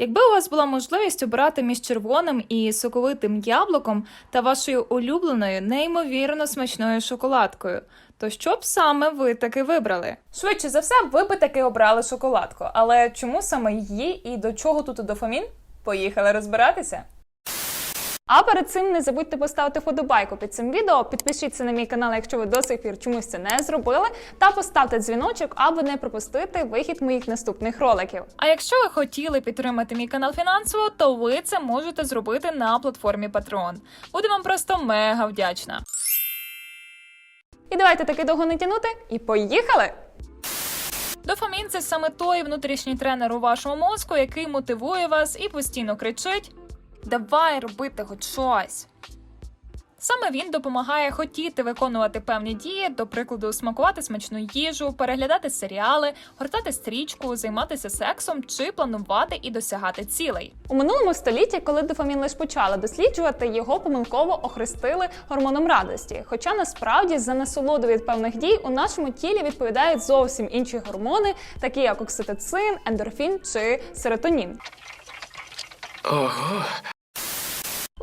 Якби у вас була можливість обирати між червоним і соковитим яблуком та вашою улюбленою неймовірно смачною шоколадкою, то що б саме ви таки вибрали? Швидше за все, ви би таки обрали шоколадку. Але чому саме її і до чого тут дофамін? Поїхали розбиратися. А перед цим не забудьте поставити вподобайку під цим відео, підпишіться на мій канал, якщо ви до сих пір чомусь це не зробили, та поставте дзвіночок, аби не пропустити вихід моїх наступних роликів. А якщо ви хотіли підтримати мій канал фінансово, то ви це можете зробити на платформі Patreon. Буду вам просто мега вдячна. І давайте таки довго не тянути і поїхали! Дофамін це саме той внутрішній тренер у вашому мозку, який мотивує вас і постійно кричить: Давай робити хоч щось. Саме він допомагає хотіти виконувати певні дії, до прикладу, смакувати смачну їжу, переглядати серіали, гортати стрічку, займатися сексом чи планувати і досягати цілей. У минулому столітті, коли дофамін лише почали досліджувати, його помилково охрестили гормоном радості. Хоча насправді за насолоду від певних дій у нашому тілі відповідають зовсім інші гормони, такі як окситоцин, ендорфін чи серотонін. У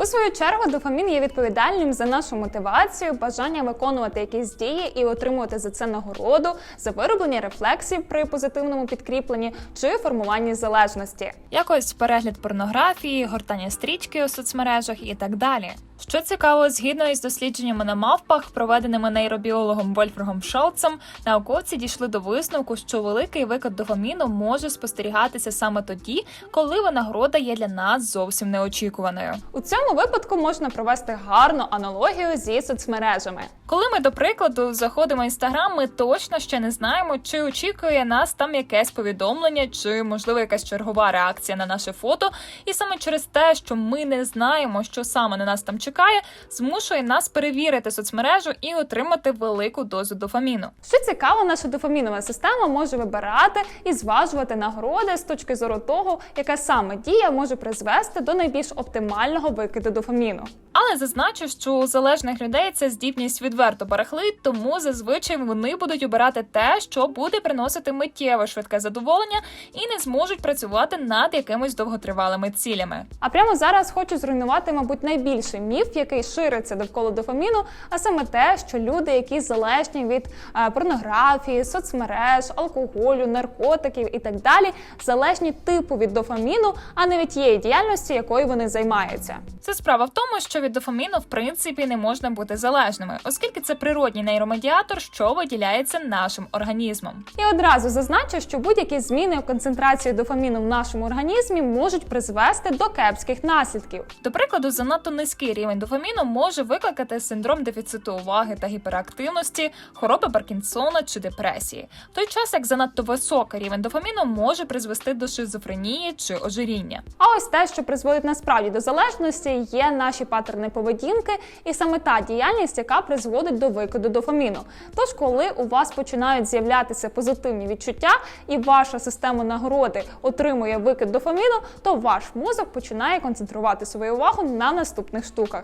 свою чергу дофамін є відповідальним за нашу мотивацію, бажання виконувати якісь дії і отримувати за це нагороду, за вироблення рефлексів при позитивному підкріпленні чи формуванні залежності. Якось перегляд порнографії, гортання стрічки у соцмережах і так далі. Що цікаво, згідно із дослідженнями на мавпах, проведеними нейробіологом Вольфрагом Шолцем, науковці дійшли до висновку, що великий викид дофаміну може спостерігатися саме тоді, коли винагорода є для нас зовсім неочікуваною. У цьому випадку можна провести гарну аналогію зі соцмережами. Коли ми, до прикладу, заходимо в інстаграм, ми точно ще не знаємо, чи очікує нас там якесь повідомлення, чи можливо якась чергова реакція на наше фото. І саме через те, що ми не знаємо, що саме на нас там чекає, змушує нас перевірити соцмережу і отримати велику дозу дофаміну. Що цікаво, наша дофамінова система може вибирати і зважувати нагороди з точки зору того, яка саме дія може призвести до найбільш оптимального викиду дофаміну. Але зазначу, що у залежних людей ця здібність відверто барахлить, тому зазвичай вони будуть обирати те, що буде приносити миттєве швидке задоволення, і не зможуть працювати над якимись довготривалими цілями. А прямо зараз хочу зруйнувати, мабуть, найбільший міф, який шириться довкола дофаміну, а саме те, що люди, які залежні від е, порнографії, соцмереж, алкоголю, наркотиків і так далі, залежні типу від дофаміну, а не від тієї діяльності, якою вони займаються. Це справа в тому, що від дофаміну в принципі не можна бути залежними, оскільки це природній нейромедіатор, що виділяється нашим організмом. І одразу зазначу, що будь-які зміни у концентрації дофаміну в нашому організмі можуть призвести до кепських наслідків. До прикладу, занадто низький рівень дофаміну може викликати синдром дефіциту уваги та гіперактивності, хвороби Паркінсона чи депресії. В той час як занадто високий рівень дофаміну може призвести до шизофренії чи ожиріння. А ось те, що призводить насправді до залежності, є наші паттерни поведінки, і саме та діяльність, яка призводить до викиду дофаміну. Тож, коли у вас починають з'являтися позитивні відчуття, і ваша система нагороди отримує викид дофаміну, то ваш мозок починає концентрувати свою увагу на наступних штуках.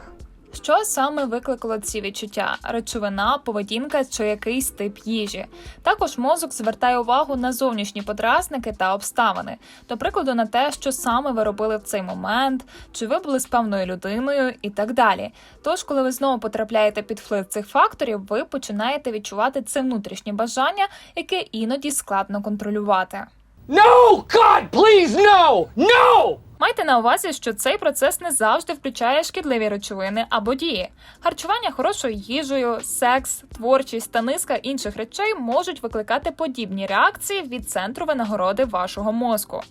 Що саме викликало ці відчуття? Речовина, поведінка чи якийсь тип їжі. Також мозок звертає увагу на зовнішні подразники та обставини, до прикладу, на те, що саме ви робили в цей момент, чи ви були з певною людиною і так далі. Тож, коли ви знову потрапляєте під вплив цих факторів, ви починаєте відчувати це внутрішнє бажання, яке іноді складно контролювати. No! God, please, no! No! Майте на увазі, що цей процес не завжди включає шкідливі речовини або дії. Харчування хорошою їжею, секс, творчість та низка інших речей можуть викликати подібні реакції від центру винагороди вашого мозку.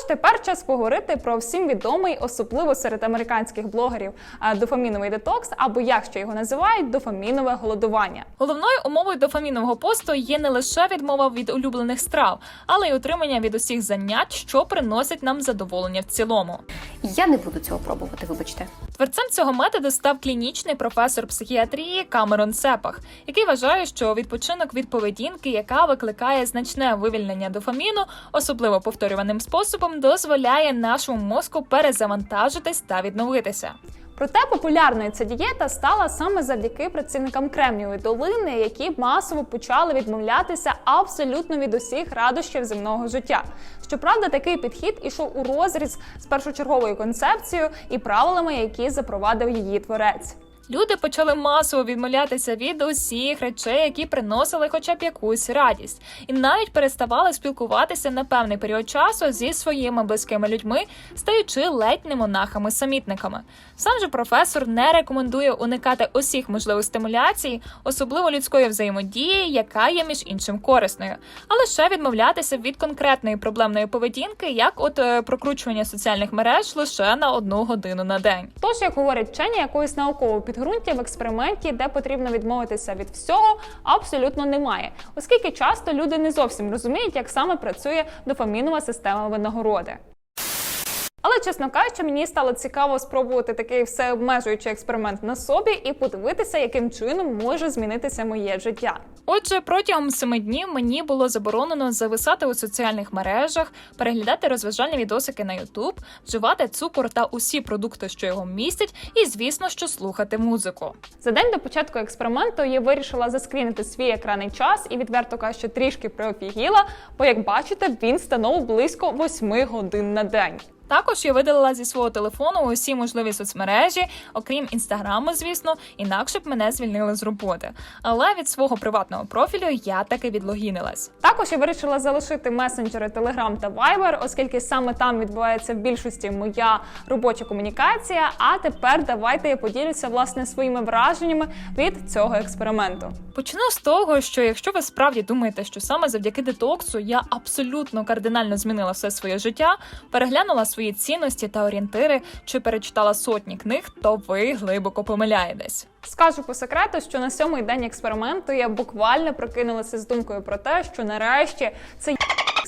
Тож тепер час поговорити про всім відомий, особливо серед американських блогерів, дофаміновий детокс, або як ще його називають, дофамінове голодування. Головною умовою дофамінового посту є не лише відмова від улюблених страв, але й утримання від усіх занять, що приносять нам задоволення в цілому. Я не буду цього пробувати, вибачте. Творцем цього методу став клінічний професор психіатрії Камерон Сепах, який вважає, що відпочинок від поведінки, яка викликає значне вивільнення дофаміну, особливо повторюваним способом, дозволяє нашому мозку перезавантажитись та відновитися. Проте популярною ця дієта стала саме завдяки працівникам Кремнієвої долини, які масово почали відмовлятися абсолютно від усіх радощів земного життя. Щоправда, такий підхід ішов у розріз з першочерговою концепцією і правилами, які запровадив її творець. Люди почали масово відмовлятися від усіх речей, які приносили хоча б якусь радість, і навіть переставали спілкуватися на певний період часу зі своїми близькими людьми, стаючи ледь не монахами-самітниками. Сам же професор не рекомендує уникати усіх можливих стимуляцій, особливо людської взаємодії, яка є між іншим корисною, а лише відмовлятися від конкретної проблемної поведінки, як от е, прокручування соціальних мереж лише на одну годину на день. Тож, як говорять вчені, якогось наукового підґрунтя в експерименті, де потрібно відмовитися від всього, абсолютно немає, оскільки часто люди не зовсім розуміють, як саме працює дофамінова система винагороди. Але, чесно кажучи, мені стало цікаво спробувати такий всеобмежуючий експеримент на собі і подивитися, яким чином може змінитися моє життя. Отже, протягом семи днів мені було заборонено зависати у соціальних мережах, переглядати розважальні відосики на YouTube, вживати цукор та усі продукти, що його містять, і звісно, що слухати музику. За день до початку експерименту я вирішила заскрінити свій екранний час і відверто кажучи, трішки приофігіла, бо як бачите, він становив близько 8 годин на день. Також я видалила зі свого телефону усі можливі соцмережі, окрім інстаграму, звісно, інакше б мене звільнили з роботи. Але від свого приватного профілю я таки відлогінилась. Також я вирішила залишити месенджери Telegram та Viber, оскільки саме там відбувається в більшості моя робоча комунікація. А тепер давайте я поділюся власне своїми враженнями від цього експерименту. Почну з того, що якщо ви справді думаєте, що саме завдяки детоксу я абсолютно кардинально змінила все своє життя, переглянула свої цінності та орієнтири чи перечитала сотні книг, то ви глибоко помиляєтесь. Скажу по секрету, що на сьомий день експерименту я буквально прокинулася з думкою про те, що нарешті цей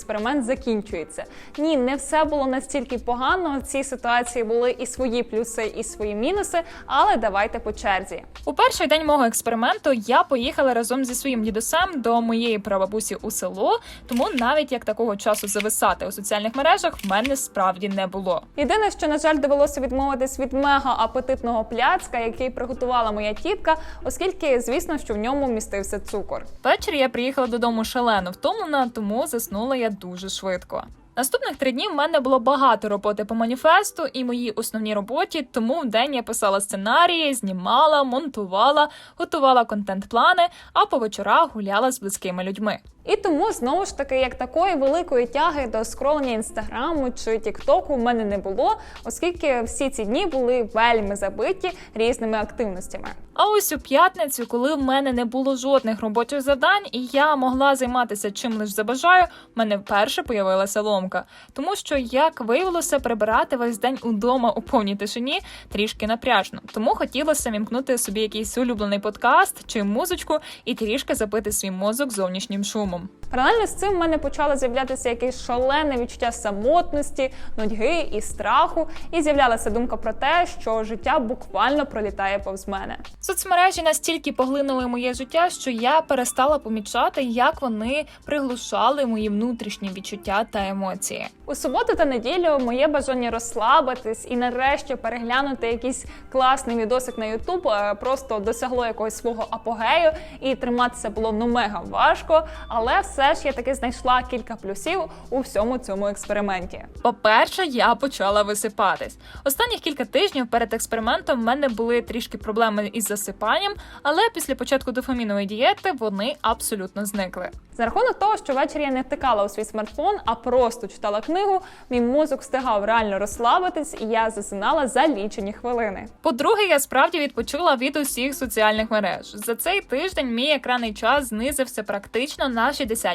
експеримент закінчується. Ні, не все було настільки погано. В цій ситуації були і свої плюси, і свої мінуси. Але давайте по черзі. У перший день мого експерименту я поїхала разом зі своїм дідусем до моєї прабабусі у село, тому навіть як такого часу зависати у соціальних мережах в мене справді не було. Єдине, що на жаль, довелося відмовитись від мега апетитного пляцка, який приготувала моя тітка, оскільки, звісно, що в ньому містився цукор. Ввечері я приїхала додому шалено втомлена, тому заснула я дуже швидко. Наступних три дні в мене було багато роботи по маніфесту і моїй основній роботі, тому в день я писала сценарії, знімала, монтувала, готувала контент-плани, а по вечорах гуляла з близькими людьми. І тому знову ж таки, як такої великої тяги до скролення інстаграму чи тіктоку в мене не було, оскільки всі ці дні були вельми забиті різними активностями. А ось у п'ятницю, коли в мене не було жодних робочих завдань, і я могла займатися чим лиш забажаю, в мене вперше появилася ломка. Тому що, як виявилося, прибирати весь день удома у повній тишині трішки напряжно. Тому хотілося вімкнути собі якийсь улюблений подкаст чи музичку і трішки забити свій мозок зовнішнім шумом. Паралельно з цим в мене почало з'являтися якесь шалене відчуття самотності, нудьги і страху, і з'являлася думка про те, що життя буквально пролітає повз мене. Соцмережі настільки поглинули моє життя, що я перестала помічати, як вони приглушали мої внутрішні відчуття та емоції. У суботу та неділю моє бажання розслабитись і нарешті переглянути якийсь класний відосик на Ютуб е, просто досягло якогось свого апогею, і триматися було ну мега важко. Але все ж я таки знайшла кілька плюсів у всьому цьому експерименті. По-перше, я почала висипатись. Останніх кілька тижнів перед експериментом в мене були трішки проблеми із засипанням, але після початку дофамінової дієти вони абсолютно зникли. За рахунок того, що ввечері я не втикала у свій смартфон, а просто читала книгу, мій мозок встигав реально розслабитись, і я засинала за лічені хвилини. По-друге, я справді відпочила від усіх соціальних мереж. За цей тиждень мій екранний час знизився практично на 60%.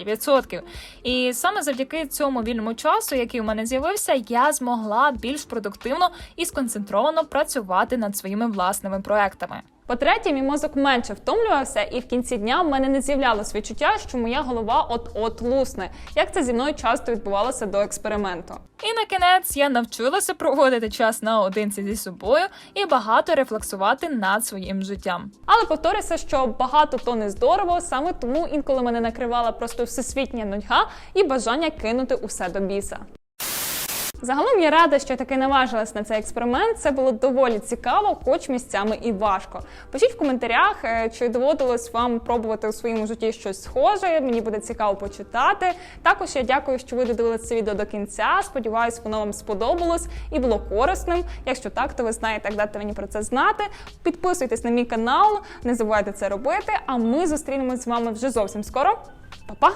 І саме завдяки цьому вільному часу, який у мене з'явився, я змогла більш продуктивно і сконцентровано працювати над своїми власними проектами. По-третє, мій мозок менше втомлювався, і в кінці дня в мене не з'являлось відчуття, що моя голова от-от лусне, як це зі мною часто відбувалося до експерименту. І на кінець я навчилася проводити час наодинці зі собою і багато рефлексувати над своїм життям. Але повторюся, що багато то не здорово, саме тому інколи мене накривала просто всесвітня нудьга і бажання кинути усе до біса. Загалом я рада, що таки наважилась на цей експеримент. Це було доволі цікаво, хоч місцями і важко. Пишіть в коментарях, е, чи доводилось вам пробувати у своєму житті щось схоже. Мені буде цікаво почитати. Також я дякую, що ви додивилися це відео до кінця. Сподіваюсь, воно вам сподобалось і було корисним. Якщо так, то ви знаєте, як дати мені про це знати. Підписуйтесь на мій канал, не забувайте це робити. А ми зустрінемось з вами вже зовсім скоро. Па-па!